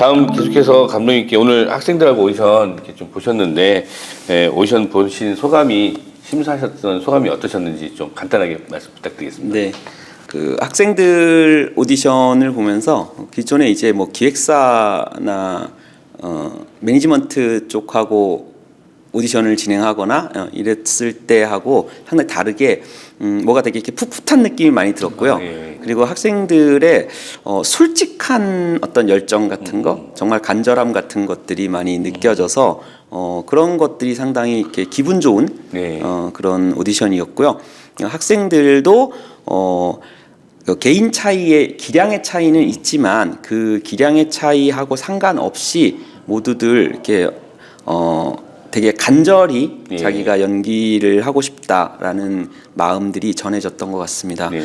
다음 계속해서 감독님께 오늘 학생들하고 오디션 이렇게 좀 보셨는데 예, 오디션 보신 소감이 심사하셨던 소감이 어떠셨는지 좀 간단하게 말씀 부탁드리겠습니다. 네. 그 학생들 오디션을 보면서 기존에 이제 뭐 기획사나 어, 매니지먼트 쪽하고 오디션을 진행하거나 어, 이랬을 때하고 상당히 다르게 음, 뭐가 되게 이렇게 풋풋한 느낌이 많이 들었고요. 아, 예. 그리고 학생들의 어, 솔직한 어떤 열정 같은 거, 정말 간절함 같은 것들이 많이 느껴져서 어, 그런 것들이 상당히 이렇게 기분 좋은 네. 어, 그런 오디션이었고요. 학생들도 어, 그 개인 차이의 기량의 차이는 있지만 그 기량의 차이하고 상관없이 모두들 이렇게 어 되게 간절히 예. 자기가 연기를 하고 싶다라는 마음들이 전해졌던 것 같습니다. 네.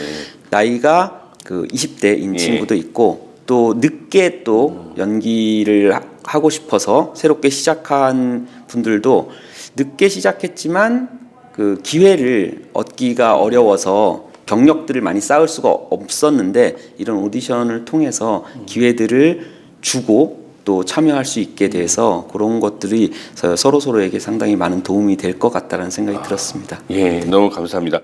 나이가 그 20대인 예. 친구도 있고 또 늦게 또 연기를 하- 하고 싶어서 새롭게 시작한 분들도 늦게 시작했지만 그 기회를 얻기가 어려워서 경력들을 많이 쌓을 수가 없었는데 이런 오디션을 통해서 기회들을 주고 또 참여할 수 있게 돼서 그런 것들이 서로 서로에게 상당히 많은 도움이 될 것 같다는 생각이 들었습니다. 예, 너무 감사합니다.